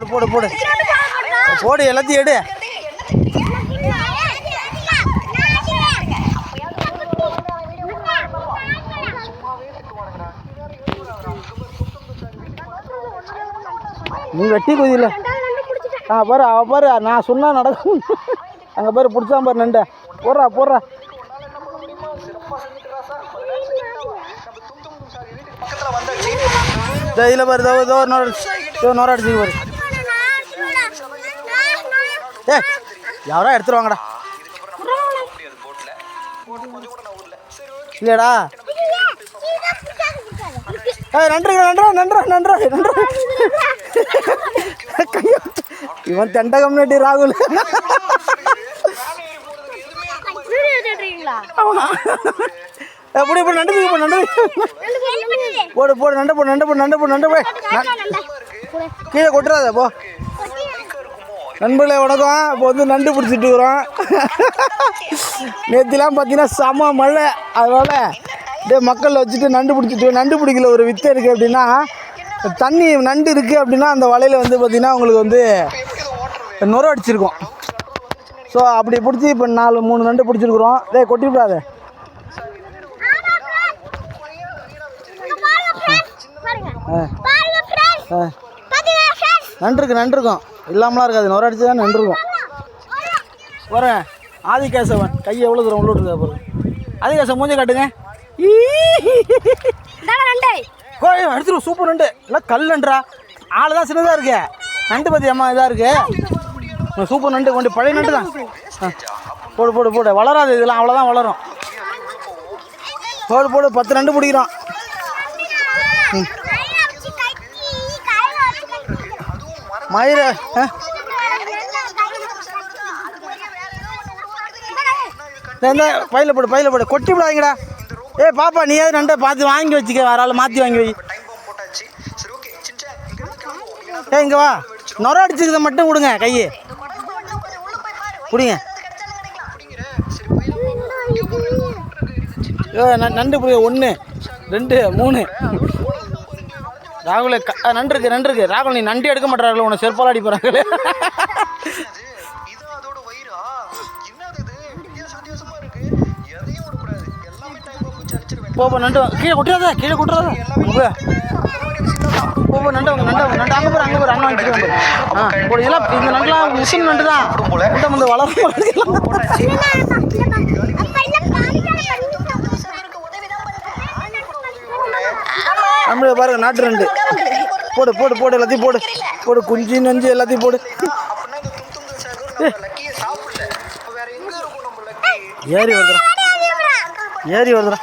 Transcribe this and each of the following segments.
போடு போடு. போடு எல்லாத்தையும் எடு. நீ வெட்டி குதில ஆ பாரு அவ பாரு நான் சொன்னா நடக்கும். அங்கே பாரு பிடிச்சா பாரு நண்டை. போடுறா போடுறா. இதில் பாரு தோ தோ நோர தோ நோர பாரு ஏ யாரா எடுத்துருவாங்கடா இல்லையாடா. நன்றி நன்றா நன்றா நன்றா நன்றா. இவன் தெண்ட கம்யூனிட்டி ராகுல். எப்படி இப்படி நண்டு இப்போ நண்டு போடு போடு நண்டு போடு நண்டு போடு நண்டு போடு நண்டு போய் கீழே கொட்டுறாத போ. நண்பர்களே வணக்கம். இப்போ வந்து நண்டு பிடிச்சிட்டு இருக்கிறோம். நேற்றுலாம் பார்த்தீங்கன்னா செம மழை. அதனால் டே மக்கள் வச்சுட்டு நண்டு பிடிச்சிட்டு நண்டு பிடிக்கல ஒரு வித்தை இருக்குது அப்படின்னா தண்ணி நண்டு இருக்குது அப்படின்னா அந்த வலையில் வந்து பார்த்திங்கன்னா உங்களுக்கு வந்து நுர அடிச்சிருக்கோம். ஸோ அப்படி பிடிச்சி இப்போ நாலு மூணு நண்டு பிடிச்சிருக்குறோம். டேய் கொட்டி விடாத ஆ. ஆ. நண்டு இருக்கும். இல்லாமலாம் இருக்காது. நுர அடிச்சு தான் நண்டு இருக்கும் வரேன் ஆதிகேசவன் கை எவ்வளோ தூரம் உள்ள இருக்கா பாரு. ஆதிகேசவன் மூஞ்ச காட்டுங்க. ஈ. கோய் எடுத்துரும் சூப்பர் நண்டு எல்லாம் கல் நண்டுறா ஆள் தான் சின்னதாக இருக்கு. நண்டு பற்றி அம்மா இதாக இருக்கு. சூப்பர் நண்டு கொண்டு பழைய நண்டு தான். ஆ. போடு போடு போடு. வளராது இதெல்லாம். அவ்வளோதான் வளரும். போடு போடு. பத்து நண்டு பிடிக்கிறோம். மயிர இந்த பையில போடு பையில போடு. கொட்டி விடாதீங்கடா. ஏய் பாப்பா நீ ஏதாவது நண்டை பார்த்து வாங்கி வச்சுக்க வரால ஆள் மாற்றி வாங்கி வை. ஏ இங்கே வா. நொர அடிச்சுக்கிறத மட்டும் கொடுங்க கையை. பிடிங்க. ஏ ந- நண்டு பிடிங்க. ஒன்று ரெண்டு மூணு. ராகுல க ஆ, நண்டு இருக்கு நண்டு இருக்கு ராகுல் நீ நண்டு எடுக்க மாட்டார்கள் உன்னை செருப்பால் அடி போகிறாங்களே இது அதோட வயிறா? என்னது இது? வித்தியாச வித்தியாசமா இருக்கு. எதையும் விடக்கூடாது எல்லாமே டைம் வச்சு அடிச்சிருவேன். போ போ நண்டு. கீழே கொட்டுறாத கீழே கொட்டுறாத. போ போ. போ நண்டு வாங்க நண்டு வாங்க நண்டு அங்கே போகிற அங்கே போகிற அண்ணன் வாங்கிட்டு ஆ போடு இதெல்லாம் இந்த நண்டுலாம் மிஷின் நண்டு தான் நண்டு வந்து வளரும் நம்மள பாருங்க நாட்டு ரெண்டு. போடு போடு போடு எல்லாத்தையும் போடு. போடு குஞ்சு நஞ்சு எல்லாத்தையும் போடு. ஏறி வருதுடா. ஏறி வருதுடா.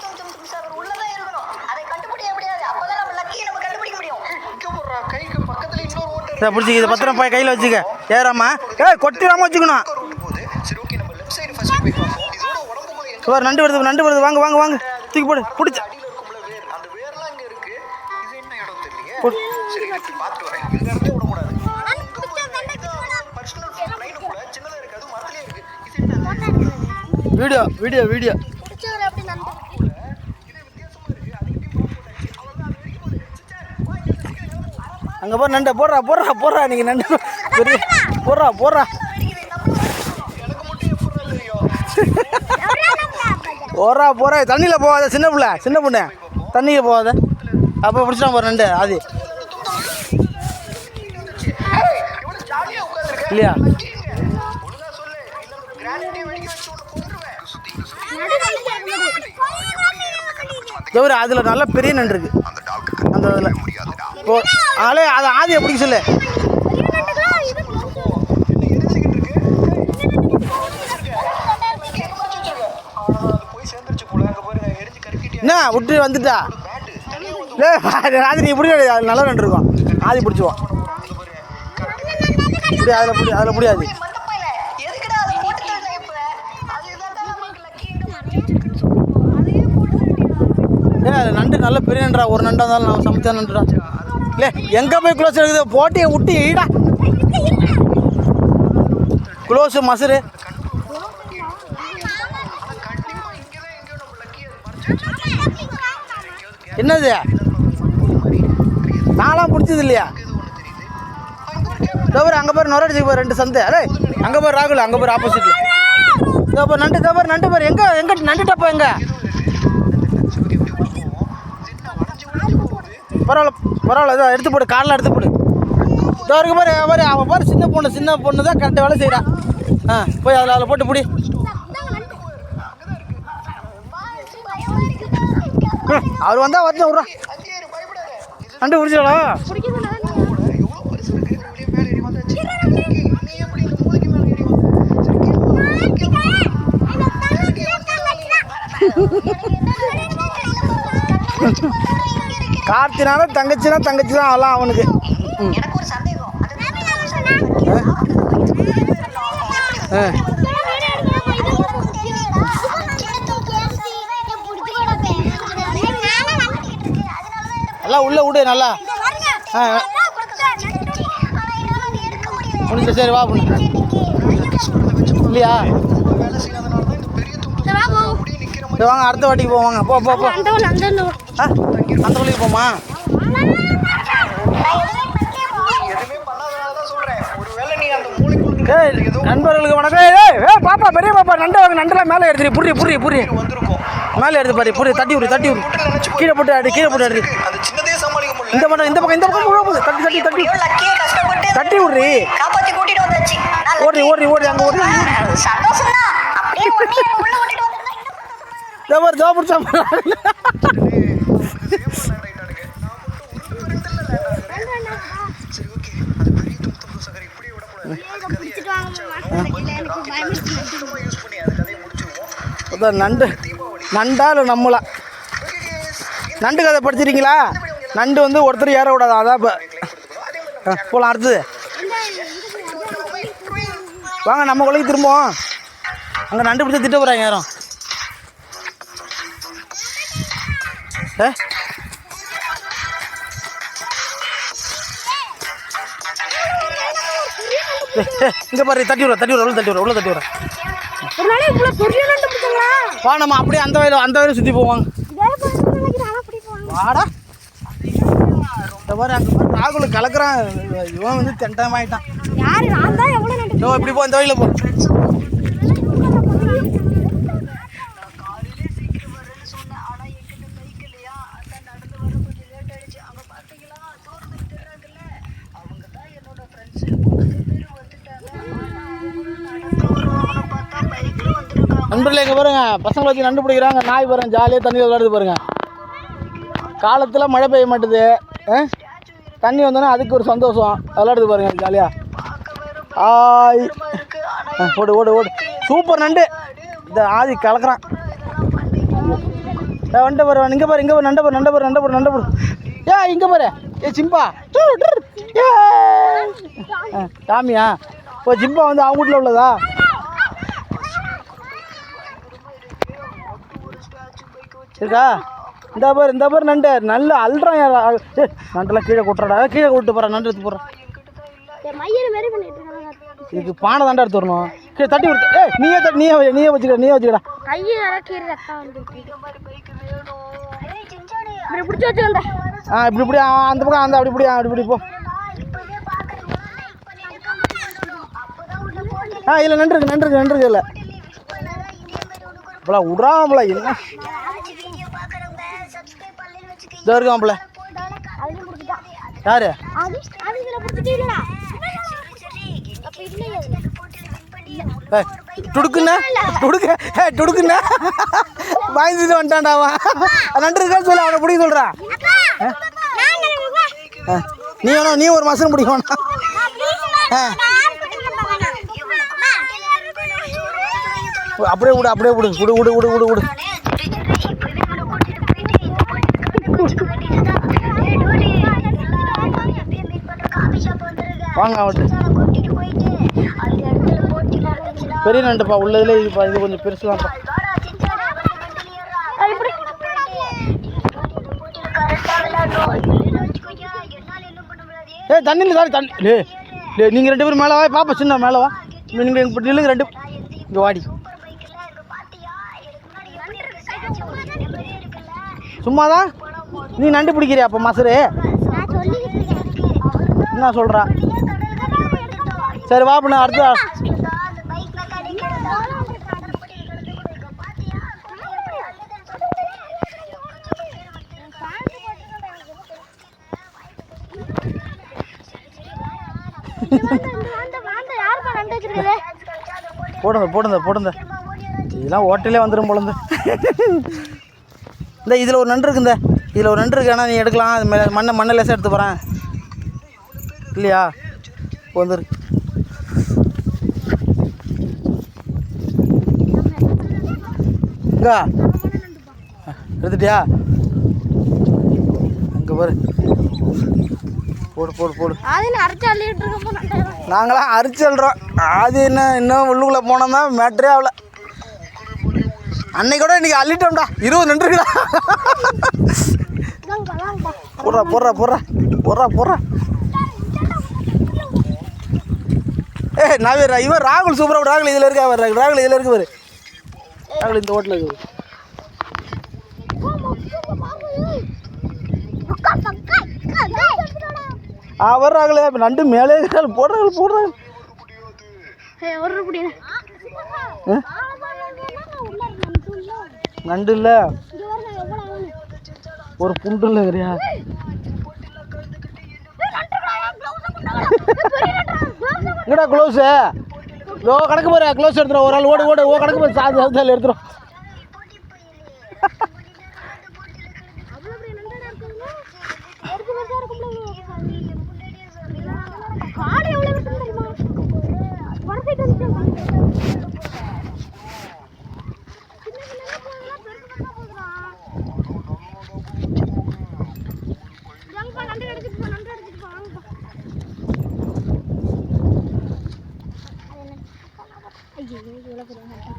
சரி பிடிச்சி இதை பத்திரம் போய் கையில் வச்சுக்க. ஏறாமா. ஏய் கொட்டிடாம வச்சுக்கணும். சரி நண்டு வருது நண்டு வருது. வாங்க வாங்க வாங்க. தூக்கி போடு பிடிச்ச. Video video video. அங்கே போற நண்டை போடுறா போடுறா போடுறா. நீங்கள் நண்டு போடுறா போடுறா. போறா போறா தண்ணியில் போகாத சின்ன பிள்ளை சின்ன பொண்ணு. தண்ணியில் போகாத. அப்போ பிடிச்சிட்டான் ஒரு நண்டு ஆதி. இல்லையா? தவிர அதில் நல்ல பெரிய நண்டு இருக்கு. அந்த இதில். ஓ ஆளே அது ஆதியை பிடிக்க சொல்லு. என்ன விட்டு வந்துட்டா? இல்லை ராத்திரி ஆதி நீ பிடிக்க அது நல்லா நண்டு இருக்கும். ஆதி பிடிச்சிவோம் இப்படி அதில் பிடி அதில் முடியாது ஏ நண்டு நல்ல பெரிய நண்டா ஒரு நண்டா இருந்தாலும் நான் சமைச்சா நண்டுடா. இல்லை எங்கே போய் க்ளோஸ் இருக்குது போட்டியை விட்டு ஈடா. க்ளோஸு மசுரு என்னது? நான்லாம் பிடிச்சது இல்லையா இது பாரு அங்கே பாரு நொரடிச்சு பாரு ரெண்டு சந்தை. அடே அங்கே பாரு ராகுல் அங்கே பாரு ஆப்போசிட்ல இதோ பாரு நண்டு இதோ பாரு நண்டு பாரு எங்கே எங்கே நண்டு டப்பா எங்க? பரவாயில்ல பரவாயில்ல இதோ எடுத்து போடு காலில் எடுத்து போடு. இதோ இருக்கு பாரு பாரு அவன் பாரு சின்ன பொண்ணு சின்ன பொண்ணு தான் கரெக்டாக வேலை செய்கிறான் ஆ போய் அதில் அதில் போட்டு பிடி. அவர் வந்தால் வந்து விட்றா. அங்கேயே இரு, பயப்படாத நண்டு பிடிச்சாடா எவ்வளவு பெருசு இருக்கு வெளியே மேலே ஏறி வந்தாச்சு சரி, நீ எப்படி இந்த மூளைக்கு மேலே ஏறி வந்த சரி, கீழே வா, கீழே வா. கார்த்தினால தங்கச்சினா தங்கச்சி தான் அவளாம் அவனுக்கு. எனக்கு ஒரு சந்தேகம். ஆ. நல்லா உள்ளே விடு நல்லா. ஆ. சரி வா பொண்ணு. இல்லையா? சரி வாங்க அடுத்த வாட்டிக்கு போவாங்க போ போ போ. ஆ அந்த வழிக்கு போமா அந்த ஏய் நண்பர்களுக்கு வணக்கம். ஏய் ஏய், ஏய் பாப்பா பெரிய பாப்பா நண்டை வாங்க நண்டெல்லாம் மேலே எடுத்துரு புரிய புரிய புரிய. மேலே எடுத்து பாரு புரிய. தட்டி விடு தட்டி விடு. கீழே போட்டு அடி கீழே போட்டு அடி இந்த பக்கம் இந்த பக்கம் இந்த பக்கம் போகுது. தட்டி தட்டி தட்டி. லக்கியை கஷ்டப்பட்டு தட்டி விட்றி. காப்பாத்தி கூட்டிட்டு வந்தாச்சு? நான் ஓடி ஓடி ஓடி அங்கே ஓடி சந்தோஷம் தான் அப்படியே உள்ள. ஜபர் ஜபர் ஜபர் நண்டு நண்டா இல்லை நம்மளா? நண்டு கதை படிச்சிருக்கீங்களா? நண்டு வந்து ஒருத்தர் ஏற விடாது. அதான் இப்போ போகலாம் அடுத்தது. வாங்க நம்ம கொலைக்கு திரும்புவோம். அங்கே நண்டு பிடிச்சி திட்ட போகிறாங்க யாரும். ஏ? இங்கே பாரு தட்டி விட தட்டி விட உள்ள தட்டி விட உள்ள தட்டி விட. ஒரு நாளைக்கு இவ்வளோ பெரிய நண்டு பிடிச்சாங்களா வா நம்ம அப்படியே அந்த வயலில் அந்த வயலில் சுற்றி போவாங்க வாடா. மாதிரி அங்கே பாரு ராகுல் கலக்குறான். இவன் வந்து தெண்டமாயிட்டான். யாரு? நான் தான் எவ்வளோ இப்படி போ இந்த வழியில் போ. நண்பர்களே இங்கே பாருங்க. பசங்களை வச்சு நண்டு பிடிக்கிறாங்க. நாய் பாருங்க ஜாலியாக தண்ணி விளையாடுது பாருங்க. காலத்தில் மழை பெய்ய மாட்டுது. ஆ? தண்ணி வந்தோன்னா அதுக்கு ஒரு சந்தோஷம். விளையாடுது பாருங்க ஜாலியாக ஆய். ஓடு ஓடு ஓடு. சூப்பர் நண்டு. இந்த ஆதி கலக்குறான். ஏ வண்ட பாரு இங்கே பாரு இங்கே பாரு நண்ட பாரு நண்டை பாரு நண்டை பாரு நண்டை பாரு. ஏ இங்கே பாரு. ஏ சிம்பா. ஏ. ஆ, டாமியா. ஓ சிம்பா வந்து அவங்க வீட்டில் உள்ளதா? இருக்கா? இந்த பாரு இந்த பாரு நண்டு. நல்ல அல்றான் நண்டெல்லாம் கீழே கொட்டுறடா. கீழே கொட்டு போகிறேன் நண்டு எடுத்து போகிறேன் இதுக்கு பானை தாண்டா எடுத்து வரணும். கீழே தட்டி விடுத்து ஏய் நீயே தட்டி நீயே நீயே வச்சுக்கடா நீயே வச்சுக்கடா. ஆ இப்படி இப்படி அந்த பக்கம் அந்த அப்படி இப்படி அப்படி இப்படி போ. ஆ இல்லை நண்டு இருக்கு இருக்கு இல்லை இப்போலாம் விட்றாமல என்ன? அப்போ இல்லையே ஏய், துடுக்குண்ணா துடுக்க ஏ துடுக்குண்ணா. வாங்கிட்டு வந்துட்டான்டா அவன். நண்டு இருக்கான்னு சொல்லு அவனை பிடிக்க சொல்கிறா நீ வேணும் நீ ஒரு மாதம் பிடிக்க வேணாம் ஆ. அப்படியே விடு அப்படியே விடு விடு விடு விடு விடு விடு. வாங்க அவட்டு பெரிய நண்டுப்பா உள்ளதுல இதுப்பா இது கொஞ்சம் பெருசு தான்ப்பா தண்ணி தண்ணியில் சாரி தண்ணி. லே லே நீங்கள் ரெண்டு பேரும் மேலே வா பாப்பா சின்ன மேலே வா. நீங்கள் இப்படி நில்லுங்க ரெண்டு இங்கே வாடி. சும்மா தான் நீ நண்டு பிடிக்கிறியா அப்போ மசரு? என்ன சொல்கிறா சரி வா பண்ண அடுத்த போடுங்க போடுங்க போடுங்க. இதெல்லாம் ஹோட்டலே வந்துடும் போலந்து இந்த இதில் ஒரு நண்டு இருக்குந்த இதில் ஒரு நண்டு இருக்கு ஆனால் நீ எடுக்கலாம். அது மேலே மண்ணை மண்ணை லேசாக எடுத்து போகிறேன் இல்லையா? வந்துரு. இங்கா எடுத்துட்டியா? அங்கே பாரு. போடு போடு போடு. நாங்களாம் அரிச்சல்றோம் அது என்ன இன்னும் உள்ளுக்குள்ளே போனோம்னா மேட்ரே ஆகல. அன்னைக்கு கூட இன்னைக்கு அள்ளிட்டோம்டா. இருபது நின்றுக்குடா. போடுறா போடுறா போடுறா. போடுறா போடுறா. ஏ நவீர் இவன் ராகுல் சூப்பராக ராகுல் இதில் இருக்கா ராகுல் இதில் இருக்கு பாரு. ராகுல் இந்த ஹோட்டலில் இருக்குது ஆ வர ராகுல் இப்போ நண்டு மேலே இருக்காரு போடுறாங்க போடுறாங்க? நண்டு இல்லை? ஒரு புண்டு இல்லைங்கிறியா எங்கடா க்ளோஸு ஓ கணக்கு பாரு க்ளோஸ் எடுத்துரும் ஒரு ஆள் ஓடு ஓடு ஓ கணக்கு போய் சாதி சாதி எடுத்துரும் காடு எவ்வளவு இருக்கு தெரியுமா வரப்பிட்டு வந்துட்டு நண்டு எடுத்துட்டு போ நண்டு எடுத்துட்டு போ வாங்கப்பா ஐயோ இவ்வளோ பெரிய நண்டு.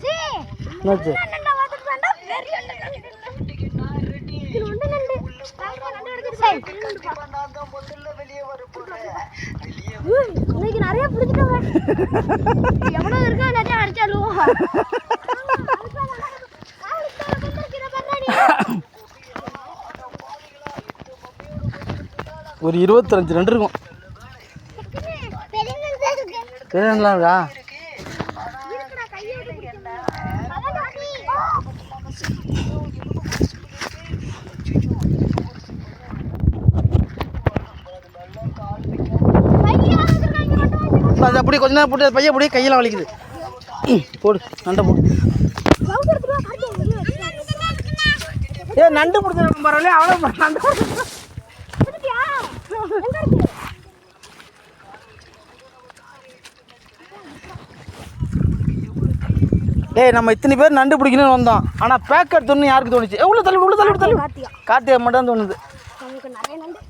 சீ, என்னாச்சு நண்டை பார்த்துட்டு வேண்டாம், பெரிய நண்டு, நண்டு, நண்டு. இது ஒண்ணு நண்டு. வாங்க, நண்டு எடுத்துட்டு போ. உய், இன்னைக்கு நிறைய பிடிச்சிட்டோங்க எவ்வளவு இருக்கா எல்லாத்தையும் அடிச்சாலும் ஒரு இருபத்தஞ்சு ரெண்டு இருக்கும் தேவைலாம் இருக்கா அது அப்படி கொஞ்ச நேரம் போட்டு பையன் அப்படியே கையெல்லாம் வலிக்குது. ம், போடு நண்டை போடு. ஏ நண்டு பிடிச்சிருக்கும் பரவாயில்ல அவ்வளோ நண்டு ஏய் நம்ம இத்தனை பேர் நண்டு பிடிக்கணும்னு வந்தோம். ஆனால் பேக் எடுத்தோன்னு யாருக்கு தோணுச்சு? எவ்வளோ தள்ளி உள்ள தள்ளி தள்ளி கார்த்திகை. மட்டும் தோணுது நமக்கு நிறைய நண்டு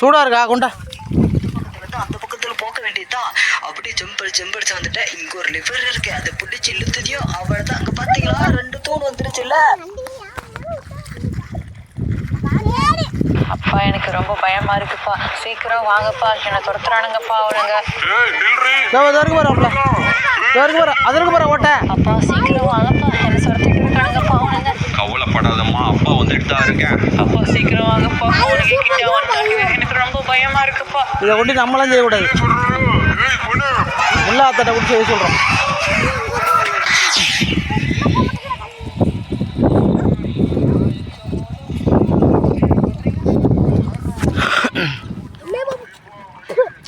சூடா இருக்கா? கொண்டா. அந்த பக்கத்துல போக வேண்டியதுதான். அப்படியே ஜம்படி ஜம்படிச்சு வந்துட்டேன் இங்க ஒரு லிவர் இருக்கு. அதை பிடிச்சி இழுத்ததையும் அவள் தான் அங்க பாத்தீங்களா ரெண்டு தூண் வந்துருச்சுல்ல. அப்பா எனக்கு ரொம்ப பயமா இருக்குப்பா. சீக்கிரம் வாங்கப்பா. என்னை துரத்துறானுங்கப்பா அவனுங்க இதற்கு பாரு அதற்கு பாரு ஓட்ட. அப்பா சீக்கிரம் வாங்கப்பா என்னை துரத்திட்டு இருக்கானுங்கப்பா அவனுங்க கவலைப்படாதம்மா வந்துட்டு தான் இருக்கேன் அப்பா சீக்கிரம் வாங்கப்பா. அவனுங்க கிட்ட வந்தாங்க எனக்கு ரொம்ப பயமா இருக்குப்பா. இதை கொண்டு நம்மளாம் செய்யக்கூடாது. முல்லா அத்தட்டை கொடுத்து செய்ய சொல்கிறோம்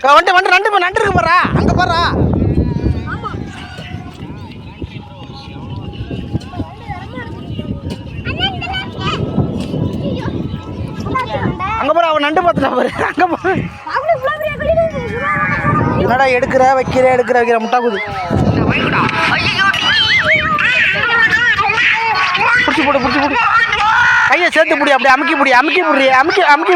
வந்துட்டு வந்துட்டு நண்டு நண்டு இருக்கு பாரா அங்கே பாரா அங்கே பாரு அவன் பாரு அங்கே பாரு. என்னடா எடுக்கிற வைக்கிற எடுக்கிற வைக்கிற முட்டாக்குது. பிடிச்சி போடு பிடிச்சி போடு. கையை சேர்த்து பிடி அப்படியே அமுக்கி பிடி அமுக்கி பிடி அமுக்கி அமுக்கி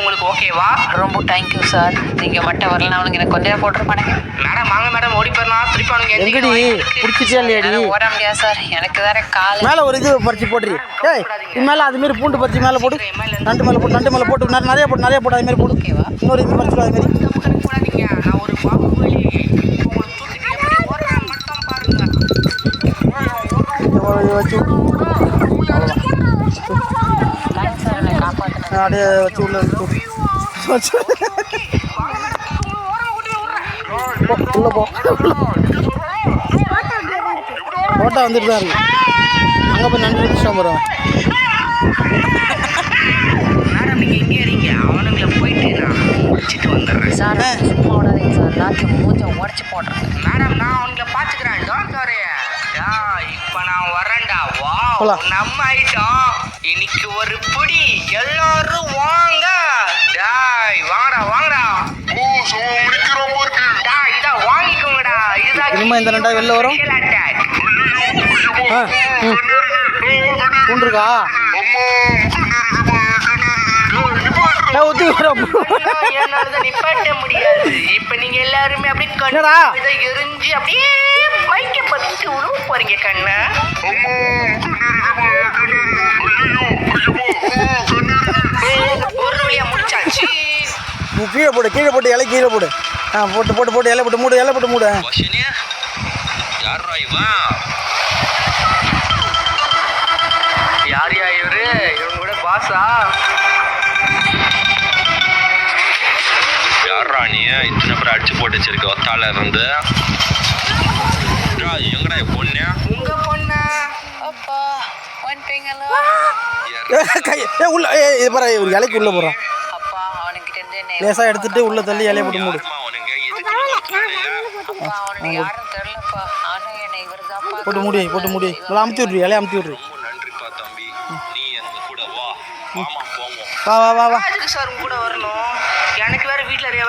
உங்களுக்கு ஓகேவா? ரொம்ப தேங்க்யூ சார் நீங்கள் மட்டும் வரலாம் அவனுக்கு எனக்கு கொஞ்சம் போட்டிருப்பானுங்க. மேடம் வாங்க மேடம் ஓடி போயிடலாம். திருப்பி அவனுக்கு எங்கடி? பிடிச்சிட்டியா இல்லையாடி? ஓட முடியாது சார் எனக்கு வேற கால். மேலே ஒரு இது பறிச்சு போட்டுரு. ஏய் இது மேலே அது மாதிரி பூண்டு பறிச்சு மேலே போடு. நண்டு மேலே போட்டு நண்டு மேலே போட்டு நிறைய போட்டு நிறைய போட்டு அது மாதிரி போடு இன்னொரு இது பறிச்சு அது மாதிரி கணக்கு போடாதீங்க. நான் ஒரு வச்சு. அப்படியே வச்சு உள்ள வச்சு உள்ள போ ஃபோட்டோ வந்துட்டு தான் இருக்கு. அங்கே போய் நண்டு பிடிச்சிட்டு போகிறோம் மேடம் நீங்க இங்கே இருங்க. அவனுங்களை போயிட்டு நான் முடிச்சிட்டு வந்துடுறேன். சார் சும்மா விடாதீங்க சார். எல்லாத்தையும் மூஞ்ச உடச்சி போடுறேன் மேடம் நான் அவனுங்களை பார்த்துக்கிறேன். டோன்ட் வரி இப்போ நான் வரேன்டா வா. நம்ம ஐட்டம். இன்னைக்கு ஒரு பிடி எல்லாரும் வாங்க. டாய் வாங்கடா வாங்கடா. டாய் இதா வாங்கிக்கோங்கடா. இதுதான் இனிமே இந்த ரெண்டாவது வெளில வரும்? special attack. ஆ ம். பூண்டு இருக்கா ஏய், ஒத்தி வர இன்னும் என்னாலதான் நிப்பாட்ட முடியாது. இப்ப நீங்க எல்லாருமே அப்படியே எரிஞ்சு அப்படியே பத்தி உழுவ போறீங்க கண்ணா. ஒரு வழியா முடிச்சாச்சு. கீழே போடு கீழே போட்டு இலை கீழே போடு. ஆ போட்டு போட்டு போட்டு இலை போட்டு மூடு இலை போட்டு மூடு. யாரா இவன்? யார் யா இவரு? இவங்க கூட பாசா? யாரா நீ? இத்தனை பேர் அடிச்சு போட்டு வச்சிருக்க ஒத்தால இருந்து எங்கடா பொண்ணு உங்க பொண்ணா அப்பா வந்துட்டீங்களா ஏய், கை ஏ உள்ள ஏ இது பாரு ஒரு இலைக்கு உள்ள போடுறான் அப்பா அவனுக்கிட்ட இருந்து என்னை லேசாக எடுத்துட்டு உள்ள தள்ளி இலையை போட்டு மூடு போட்டு மூடி போட்டு மூடி நல்லா அமுத்தி விட்ரு இலையை அமுத்தி விட்ரு ரொம்ப நன்றிப்பா தம்பி நீ எங்க கூட வா வா வா வா சார் கூட வரணும் எனக்கு வேற வீட்ல நிறைய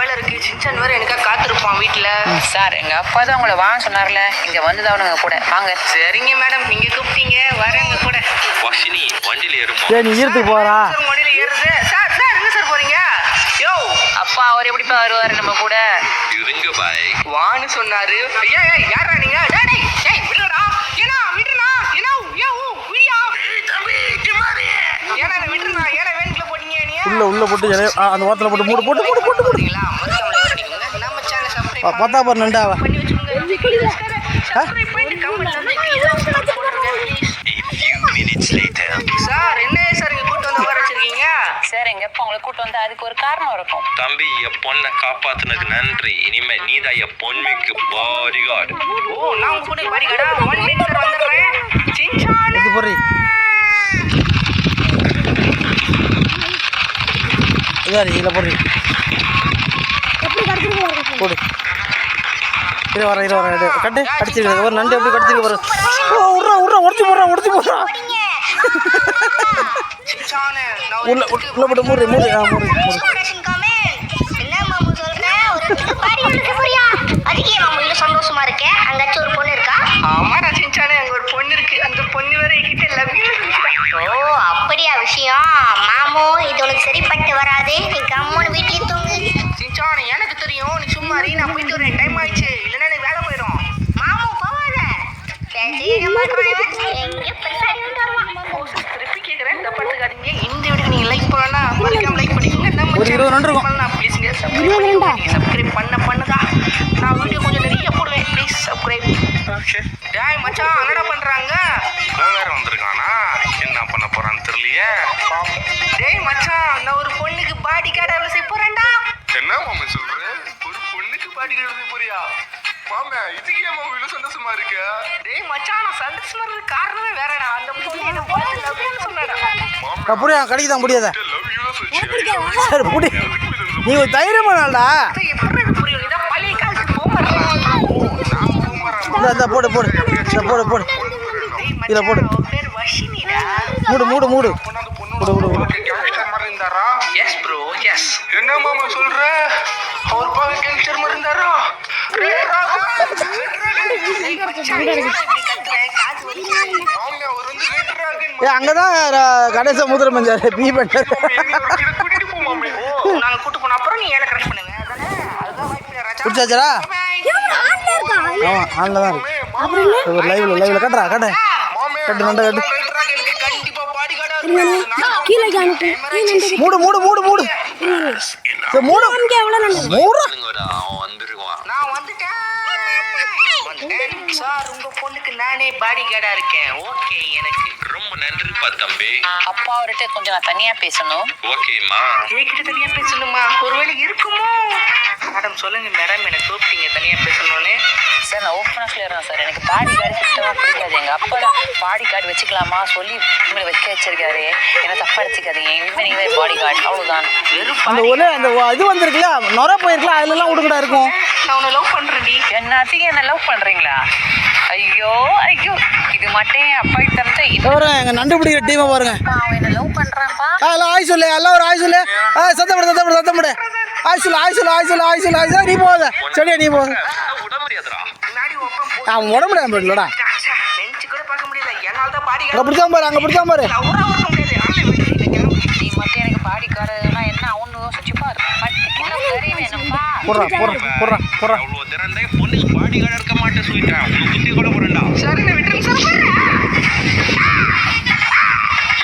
சின்சன் வேற எனக்காக காத்திருப்பான் வீட்ல. சார் எங்கள் அப்பா தான் உங்களை வாங்க சொன்னார்ல. இங்கே வந்து அவனுங்க கூட. வாங்க. சரிங்க மேடம் நீங்க கூப்பிட்டீங்க. வரேங்க கூட. வஷினி வண்டியில ஏறுமா. நீ ஈரத்துக்கு போகிறா சார் வண்டியில ஏறுது சார் சார் எங்க சார் போறீங்க? யோ. அப்பா அவர் எப்படிப்பா வருவார் நம்ம கூட? இருங்க பாய். வான்னு சொன்னாரு. ஏய் ஏய் யாரா நீங்க? டேய் டேய் ஏய் விடுடா. ஏனா விடுடா ஏனா யோ வியா தம்பி டிமாரி ஏனா விடுடா ஏனா வேன்ல போட்டீங்க நீ. உள்ள உள்ள போட்டு அந்த ஓரத்தில் போட்டு மூடு போட்டு மூடு போட்டு மூடு few minutes later சார் என்ன சார் இங்க கூட்டு வந்து வச்சிருக்கீங்க? சார் அப்பா உங்களை கூட்டு வந்து அதுக்கு ஒரு காரணம் இருக்கும். தம்பி என் பொண்ணை காப்பாத்துனதுக்கு நன்றி. இனிமே நீதான் என் பொண்ணுக்கு பாடி கார்டு ஓ நான் உங்க கூட பாடிக்கடா ஒன் மினிட் சார் வந்துடுறேன். சின்சான் எடுத்து போடுறி இதாரி இதில் போடுறி போடு. இரு வர இரு வர கட்டு கடிச்சிருக்கு ஒரு நண்டு எப்படி கடிச்சிருக்கு பாரு ஓ உட்றா உட்றா உடச்சி போடுறான் உடச்சி போடுறான் நான் உள்ள உள்ள போட்டு மூடு மூடு ஆ மூடு மூடு. ஒரு சந்தோஷமா இருக்கேன் அங்காச்சும் ஒரு பொண்ணு இருக்கா? ஆமாடா சின்சானே அங்க ஒரு பொண்ணு இருக்கு. அந்த பொண்ணு வேற என்கிட்ட லவ் ஓ அப்படியா விஷயம். மாமு இது உனக்கு சரிப்பட்டு வராது. நீ கம்முன்னு வீட்லயே தூங்கு. சின்சான் எனக்கு தெரியும். நீ சும்மா இரு, நான் போயிட்டு வரேன். டைம் ஆயிடுச்சு. ஒரு இருபது நண்டு இருக்கும். பண்ணலாம் ப்ளீஸுங்க சப்ஸ்கிரைப் பண்ண பண்ணுதா நான் வீடியோ கொஞ்சம் நிறைய போடுவேன் ப்ளீஸ் சப்ஸ்கிரைப் டேய் மச்சான் என்னடா பண்றாங்க இவன் வேற வந்திருக்கானா என்ன பண்ண போறான்னு தெரியலையே டேய் மச்சான் நான் ஒரு பொண்ணுக்கு பாடி கார்டு அவ்வளோ செய்ய போகிறேன்டா என்ன மாமா சொல்ற எழுத போறியா? மாமா இதுக்கு ஏன் மாமா இவ்வளவு சந்தோஷமா இருக்க? டேய் மச்சான் நான் சந்தோஷமா இருக்க காரணமே வேறடா. அந்த பொண்ணு என்ன பார்த்து லவ்னு சொன்னடா. ஆ, புரியா கடிக்கு தான் முடியாத லவ் யூ சொல்லிச்சு. சரி புடி நீ ஒரு தைரியமானாடா இந்த போடு போடு. இந்த போடு போடு. இதுல போடு. மூடு மூடு மூடு. மூடு மூடு மூடு கேங்ஸ்டர் மாதிரி இருந்தாரா எஸ் ப்ரோ எஸ் என்ன மாமா சொல்ற? அவர் பார்க்க கேங்ஸ்டர் மாதிரி இருந்தாரா? மாமா அவர் வந்து லேட்டராக ஏ அங்கே தான் கணேச முதல் மஞ்சாரு பி பண்ணார் கூட்டிட்டு நாங்க கூட்டு போன அப்புறம் நீ ஏழை கிரஷ் பண்ணுங்க பிடிச்சாச்சா ஆமாம் ஆனில் தான் இருக்கு? ஒரு லைவ்ல லைவ்ல கட்டுறா கட்டு. மாமே கட்டு நண்டை கட்டு. கீழே மூடு மூடு மூடு மூடு மூடு மூடு வந்துருவான் நான் வந்துட்டேன் வந்துட்டேன் சார் உங்க பொண்ணுக்கு நானே பாடி கார்டா இருக்கேன். ஓகே எனக்கு. ரொம்ப நன்றிப்பா தம்பி. அப்பா அவர்கிட்ட கொஞ்சம் நான் தனியா பேசணும். ஓகேம்மா என்கிட்ட தனியா பேசணுமா? ஒருவேளை இருக்குமோ? மேடம் சொல்லுங்க மேடம் என்ன கூப்பிட்டீங்க தனியா பேசணும்னு. சார் நான் ஓப்பனாக சொல்லிடுறேன் சார். எனக்கு பாடி கார்டு சுத்தமாக பிடிக்காது எங்கள் அப்பா பாடி கார்டு வச்சுக்கலாமா? சொல்லி இனிமேல் வைக்க வச்சிருக்காரு. என்ன தப்பா எடுத்துக்காதீங்க இனிமேல் நீங்கள் பாடி கார்டு அவ்வளோதான் வெறும் அந்த ஒரே அந்த இது வந்திருக்குல்ல நுர போயிருக்கலாம் அதுலலாம் விடுக்கடா இருக்கும். நான் உன்னை லவ் பண்றேன்டி என்னத்துக்கு என்ன லவ் பண்ணுறீங்களா ஐயோ ஐயோ. இது மட்டும் அப்பா தந்த இது எங்கள் நண்டு பிடிக்கிற டீமை பாருங்க. அவன் என்ன லவ் ஆய் சொல்லு எல்லாம் ஒரு ஆய் சொல்லு. ஆ சத்தப்படு சத்தப்படு சத்தப்படு ஆய் சொல்லு ஆய் சொல்லு ஆய் சொல்லு ஆய் சொல்லு ஆய் சொல்லு. நீ போகாத சரியா நீ போகாத அவன் உடம்பு இல்லடா நெஞ்சு கூட பார்க்க முடியல என்னால தான் பாடி அங்கே பிடிச்சா பாரு. அங்கே பிடிச்சா பாரு அவரா இருக்க முடியாது ஆளை விட்டு எனக்கு நீ மட்டும் எனக்கு பாடி கார்டுனா என்ன அவனு யோசிச்சு பாரு பத்து கிலோ கறி வேணும்ப்பா போடுறா போடுறா போடுறா போடுறா. அவ்வளோ திறந்தே பொண்ணுக்கு பாடி கார்டு இருக்க மாட்டேன் சொல்லிட்டேன் உனக்கு புத்தி கூட போறேன்டா சரி விட்டுருங்க சார்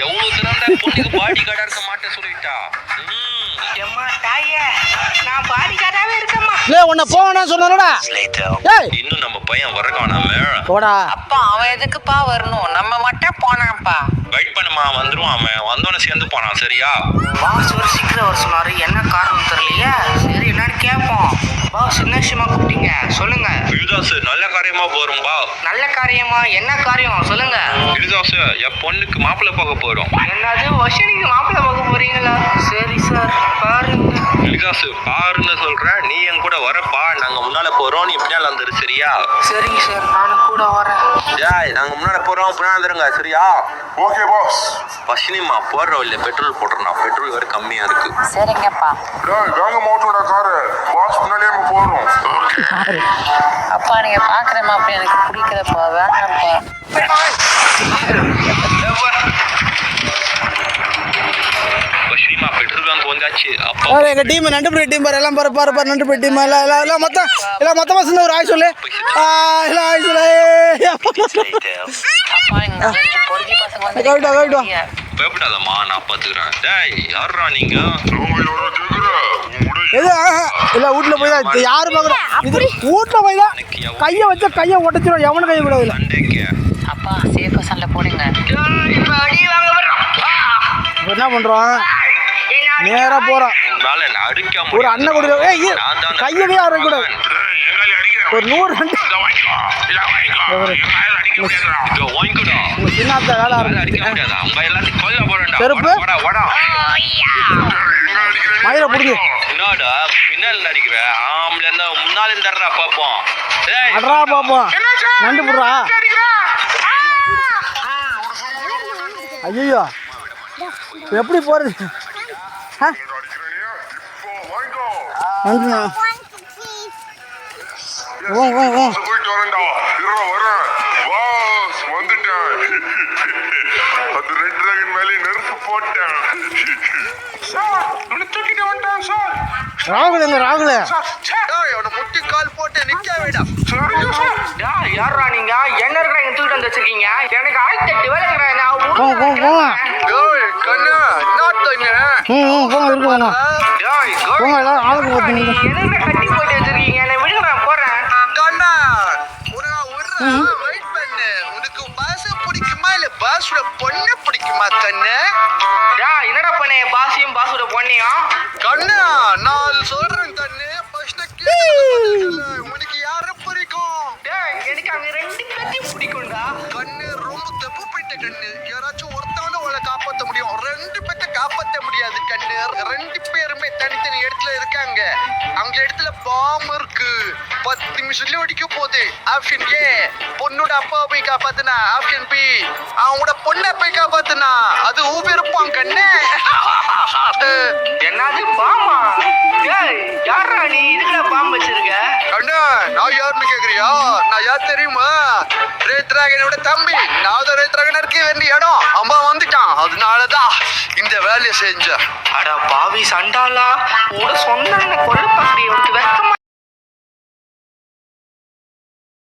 எவ்வளோ திறந்த பொண்ணுக்கு பாடி கார்டா இருக்க மாட்டேன் சொல்லிட்டா ம். எம்மா தாயே நான் பாடி கார்டாவே இல்லை உன்னை போவேனா சொன்னலடா ஏய். இன்னும் நம்ம பையன் வரக்கானாமே போடா. அப்பா அவன் எதுக்குப்பா வரணும்? நம்ம மட்டும் போனான்ப்பா. வெயிட் பண்ணுமா வந்துருவான் அவன் வந்தோடனே சேர்ந்து போனான் சரியா? பாஸ் ஒரு சீக்கிரம் வர சொன்னாரு. என்ன காரணம் தெரியலையே. சரி என்னன்னு கேட்போம் பாஸ் என்ன விஷயமா கூப்பிட்டீங்க? சொல்லுங்க. யுதாஸ் நல்ல காரியமா போறோம்பா நல்ல காரியமா? என்ன காரியம்? சொல்லுங்க. யுதாஸ் என் பொண்ணுக்கு மாப்பிள்ளை பார்க்க போறோம். என்னது வசனிக்கு மாப்பிள்ளை பார்க்க போறீங்களா? சரி சார். யுதாஸ் பாருன்னு சொல்றேன் நீ என் கூட வரப்பா நாங்க முன்னால போறோம் நீ பின்னால வந்துரு சரியா? சரிங்க சார் நானும் கூட வரேன். டேய் நாங்க முன்னால போறோம் பின்னால வந்துருங்க சரியா? Okay pass. பசினிமா போடுறோம் இல்ல பெட்ரோல் போடுறோம் பெட்ரோல் வேற கம்மியா இருக்கு. சரிங்கப்பா. டேய் வேங்க மாட்டோட காரு. பாஸ் முன்னாடியே நம்ம போறோம். அப்பா நீங்க பாக்குற மாப்பிள்ள எனக்கு பிடிக்கலப்பா வேணாம்ப்பா. பாரு எங்கள் டீம் நண்டு பிடி டீம் பாரு எல்லாம் பாரு பாரு பாரு நண்டு பிடி டீம் எல்லாம் எல்லாம் எல்லாம் மொத்தம் எல்லாம் மொத்தமாக சேர்ந்து ஒரு ஆய் சொல்லு. ஆ, எல்லாம் ஆய் சொல்லு. கவிட்டா, கவிட்டா. பயப்படாதம்மா நான் பாத்துக்கிறேன் டேய் யாருடா நீங்க? அவங்களோட கேக்குற உங்களுடைய எது ஆஹா. இல்ல வீட்டுல போய் தான் யாரு பாக்குறோம் இது வீட்டுல போய் தான் கையை வச்சா கையை உடச்சிடும் எவனு கையை சண்டைக்கு. அப்பா சேஃபா சண்டை போடுங்க. என்ன பண்றோம் நேரா போறோம் உன்னால என்ன அடிக்க ஒரு அண்ணன் கூட ஏய் இரு. நான் தான் கையவே கூடாது ஒரு நூறு ரெண்டு சின்னாத்த வேலை ஆரம்பிச்சு முடியாதா உங்க எல்லாத்தையும் கொல்ல போறேன்டா செருப்பு? மயில புடிங்க என்னடா பின்னால் நடிக்கிற ஆம்பளை இருந்தா முன்னால இருந்தா பாப்போம் அட்ரா பாப்போம் நண்டு புடுறா ஐயோ எப்படி போறது நண்டுண்ணா ஓ ஓ ஓ போயிட்டு வரேன்டா இருடா வரேன் பாஸ் வந்துட்டேன் அது ரெட் டிராகன் மேலே நெருப்பு போட்டேன் சார் உன்னை தூக்கிட்டு வந்துட்டேன் சார் ராகுல் எங்க ராகுல்? முட்டி கால் போட்டு நிக்க வேடா சரிங்க சார் யா, யார்ரா நீங்க என்ன இருக்கிற இங்க தூக்கிட்டு வந்து வச்சிருக்கீங்க எனக்கு ஆயிரத்தி எட்டு வேலை இருக்கிறேன் நான் போங்க ஊருக்கு போங்க போங்க டேய் கண்ணு நாட்டங்க ம் போங்க இருக்கு போங்க எல்லாரும் ஆளுக்கு பார்த்துங்க எதுக்கு கட்டி போயிட்டு வச்சிருக்கீங்க? என்னை விடுங்க நான் போறேன் கண்ணா உனக்கு விடுறா வெயிட் பண்ணு உனக்கு பாச பிடிக்குமா இல்ல பாஸோட பொண்ணு பிடிக்குமா கண்ணு? என்னடா பண்ண? பாசியும் பாசோட பொண்ணையும்? கண்ணா நான் சொல்றேன் கண்ணு. உனக்கு யார பிடிக்கும்? டேய், எனக்கு அங்க ரெண்டு பிடிக்கும்டா. கண்ணு ரொம்ப தப்பு போயிட்ட கண்ணு. அங்க இடத்துல பாம் இருக்கு பத்து நிமிஷத்துல வெடிக்க போகுது. ஆப்ஷன் ஏ பொண்ணோட அப்பா போய் காப்பாத்துனா. ஆப்ஷன் பி அவங்களோட பொண்ணை போய் காப்பாத்துனா. அது ஊபி இருப்பான் கண்ணு. என்னது பாமா? யாரா நீ? இதுல பாம்பு வச்சிருக்க? கண்ணா நான் யாருன்னு கேக்குறியா? நான் யார் தெரியுமா? ரேத்ராகனோட தம்பி. நான் தான் ரேத்ராகன் இருக்க வேண்டிய இடம். அம்மா வந்துட்டான். அதனாலதான். இந்த வேலையை செஞ்ச. அட பாவி சண்டாலா உட சொன்ன கொல்ல பாக்குறிய உனக்கு வெக்கமா